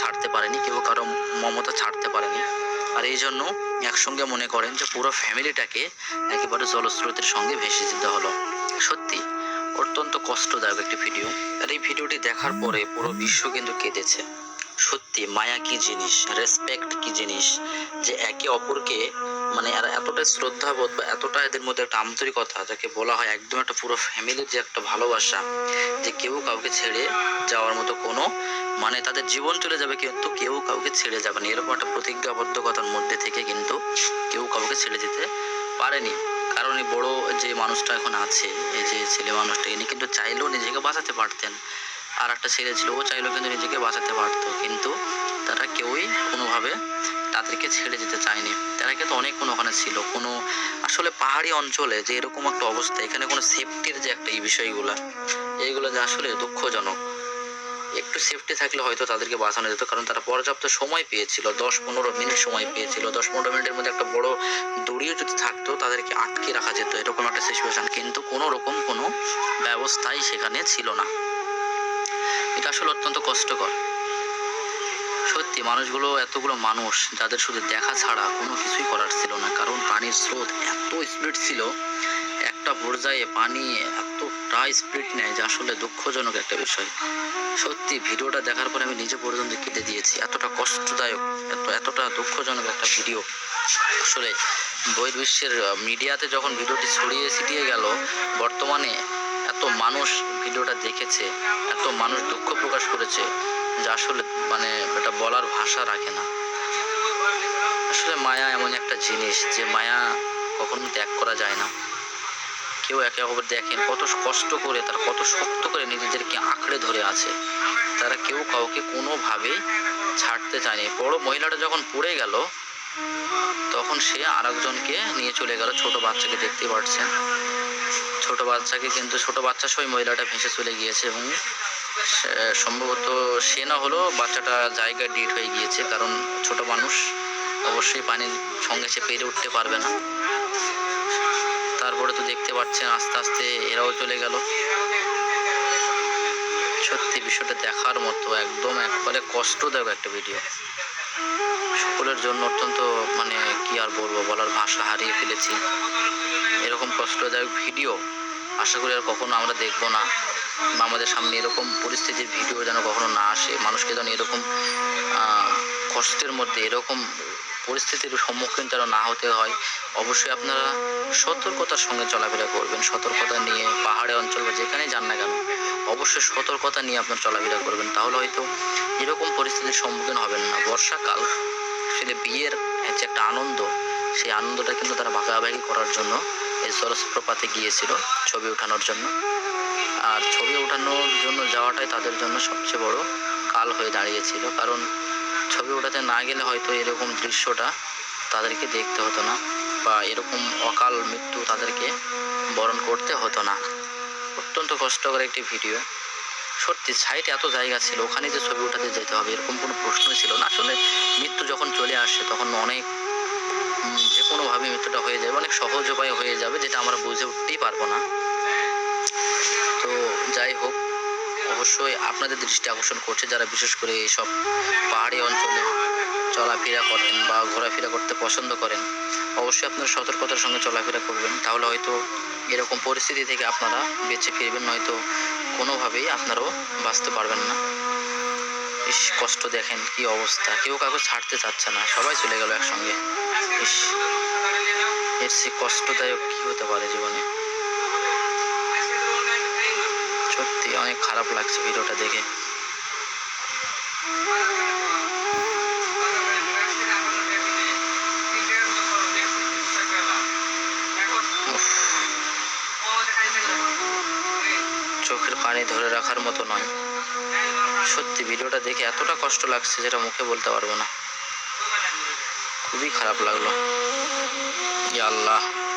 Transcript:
ছাড়তে পারেনি কেউ কারও মমতা ছাড়তে পারেনি। আর এই জন্য একসঙ্গে মনে করেন যে পুরো ফ্যামিলিটাকে একেবারে জলস্রোতের সঙ্গে ভেসে যেতে হলো। সত্যি, অত্যন্ত কষ্টদায়ক একটি ভিডিও। আর এই ভিডিওটি দেখার পরে পুরো বিশ্ব কিন্তু কেঁদেছে। সত্যি, মায়া কি জিনিস? রেসপেক্ট কি জিনিস? যে একে অপরকে মানে এরা এতটা শ্রদ্ধাবোধ বা এতটা এদের মধ্যে একটা আন্তরিকতা যাকে বলা হয় একদম একটা পুরো ফ্যামিলির যে একটা ভালোবাসা, যে কেউ কাউকে ছেড়ে যাওয়ার মতো কোনো মানে তাদের জীবন চলে যাবে কিন্তু কেউ কাউকে ছেড়ে যাবে না। এরকম একটা প্রতিজ্ঞাবদ্ধকতার মধ্যে থেকে কিন্তু কেউ কাউকে ছেড়ে যেতে পারেনি। কারণ এই বড় যে মানুষটা এখন আছে, এই যে ছেলে মানুষটা, ইনি কিন্তু চাইলেও নিজেকে বাঁচাতে পারতেন। আর একটা ছেলে ছিল, ও চাইলেও কিন্তু নিজেকে বাঁচাতে পারতো, কিন্তু তারা কেউই কোনোভাবে তাদেরকে ছেড়ে যেতে চায়নি। তারা কিন্তু অনেক কোনো ওখানে ছিল। কোনো আসলে পাহাড়ি অঞ্চলে যে এরকম একটা অবস্থা, এখানে কোনো সেফটির যে একটা এই বিষয়গুলো, এইগুলো যে আসলে দুঃখজনক। একটু সেফটি থাকলে হয়তো তাদেরকে বাঁচানো যেত, কারণ তারা পর্যাপ্ত সময় পেয়েছিল দশ পনেরো মিনিট সময় পেয়েছিল। দশ পনেরো মিনিটের মধ্যে একটা বড় দড়িও যদি থাকতো, তাদেরকে আটকে রাখা যেত, এরকম একটা সিচুয়েশন কিন্তু কোনো রকম কোনো ব্যবস্থাই সেখানে ছিল না। আসলে অত্যন্ত কষ্টকর। সত্যি, মানুষগুলো এতগুলো মানুষ যাদের শুধু দেখা ছাড়া কোনো কিছুই করার ছিল না, কারণ পানির স্রোত এত স্পিড ছিল, একটা পর্যায়ে পানি এতটা স্পিড নেয় যে আসলে দুঃখজনক একটা বিষয়। সত্যি, ভিডিওটা দেখার পরে আমি নিজে পর্যন্ত কেটে দিয়েছি। এতটা কষ্টদায়ক, এত, এতটা দুঃখজনক একটা ভিডিও। আসলে বহির্বিশ্বের মিডিয়াতে যখন ভিডিওটি ছড়িয়ে ছিটিয়ে গেল, বর্তমানে এত মানুষ ভিডিওটা দেখেছে, এত মানুষ দুঃখ প্রকাশ করেছে যে আসলে মানে এটা বলার ভাষা রাখে না। আসলে মায়া এমন একটা জিনিস যে মায়া কখনো ত্যাগ করা যায় না। কেউ একে অপর দেখেন কত কষ্ট করে, তারা কত শক্ত করে নিজেদেরকে আঁকড়ে ধরে আছে। তারা কেউ কাউকে কোনোভাবেই ছাড়তে চায়নি। বড় মহিলাটা যখন পড়ে গেল, তখন সে আরেকজনকে নিয়ে চলে গেল ছোট বাচ্চাকে দেখতে পাচ্ছেন ছোট বাচ্চাকে কিন্তু ছোট বাচ্চা সহ মহিলাটা ভেসে চলে গিয়েছে এবং সম্ভবত সে না হলেও বাচ্চাটা জায়গায় ডিট হয়ে গিয়েছে, কারণ ছোট মানুষ অবশ্যই পানির সঙ্গে সে পেরে উঠতে পারবে না। তারপরে তো দেখতে পাচ্ছেন আস্তে আস্তে এরাও চলে গেল। সত্যি বিষয়টা দেখার মতো, একদম একবারে কষ্টদায়ক একটা ভিডিও সকলের জন্য অত্যন্ত মানে কি আর বলব, বলার ভাষা হারিয়ে ফেলেছি। এরকম কষ্টদায়ক ভিডিও আশা করি আর কখনো আমরা দেখব না বা আমাদের সামনে এরকম পরিস্থিতির ভিডিও যেন কখনো না আসে। মানুষকে যেন এরকম কষ্টের মধ্যে এরকম পরিস্থিতির সম্মুখীন যেন না হতে হয়, অবশ্যই আপনারা সতর্কতার সঙ্গে চলাফেরা করবেন। সতর্কতা নিয়ে পাহাড়ে অঞ্চল বা যেখানে যান না কেন, অবশ্যই সতর্কতা নিয়ে আপনার চলাফেরা করবেন। তাহলে হয়তো এরকম পরিস্থিতির সম্মুখীন হবেন না। বর্ষাকাল, আসলে বিয়ের যে একটা আনন্দ, সেই আনন্দটা কিন্তু তারা ভাগাভাগি করার জন্য এই সরস্প্রপাতে গিয়েছিল ছবি ওঠানোর জন্য। আর ছবি ওঠানোর জন্য যাওয়াটাই তাদের জন্য সবচেয়ে বড় কাল হয়ে দাঁড়িয়েছিল। কারণ ছবি ওঠাতে না গেলে হয়তো এরকম দৃশ্যটা তাদেরকে দেখতে হতো না বা এরকম অকাল মৃত্যু তাদেরকে বরণ করতে হতো না। অত্যন্ত কষ্টকর একটি ভিডিও। সত্যি, সাইটে এত জায়গা ছিল, ওখানে যে ছবি ওঠাতে যেতে হবে, এরকম কোনো প্রশ্নই ছিল না। আসলে মৃত্যু যখন চলে আসে, তখন অনেক যে কোনোভাবে মৃত্যুটা হয়ে যাবে অনেক সহজ উপায় হয়ে যাবে, যেটা আমরা বুঝে উঠতেই পারব না। তো যাই হোক, অবশ্যই আপনাদের দৃষ্টি আকর্ষণ করছে যারা বিশেষ করে এইসব পাহাড়ি অঞ্চলে চলাফেরা করেন বা ঘোরাফেরা করতে পছন্দ করেন, অবশ্যই আপনারা সতর্কতার সঙ্গে চলাফেরা করবেন। তাহলে হয়তো এরকম পরিস্থিতি থেকে আপনারা বেঁচে ফিরবেন, নয়তো কোনোভাবেই আপনারাও বাঁচতে পারবেন না। ইস, কষ্ট দেখেন কি অবস্থা। কেউ কাউকে ছাড়তে চাচ্ছে না, সবাই চলে গেল একসঙ্গে। ইস এর সে কষ্টদায়ক কি হতে পারে জীবনে? সত্যি অনেক খারাপ লাগছে ভিডিওটা দেখে। চোখের পানি ধরে রাখার মতো নয়। সত্যি ভিডিওটা দেখে এতটা কষ্ট লাগছে যেটা মুখে বলতে পারব না। খুবই খারাপ লাগল। আল্লাহ।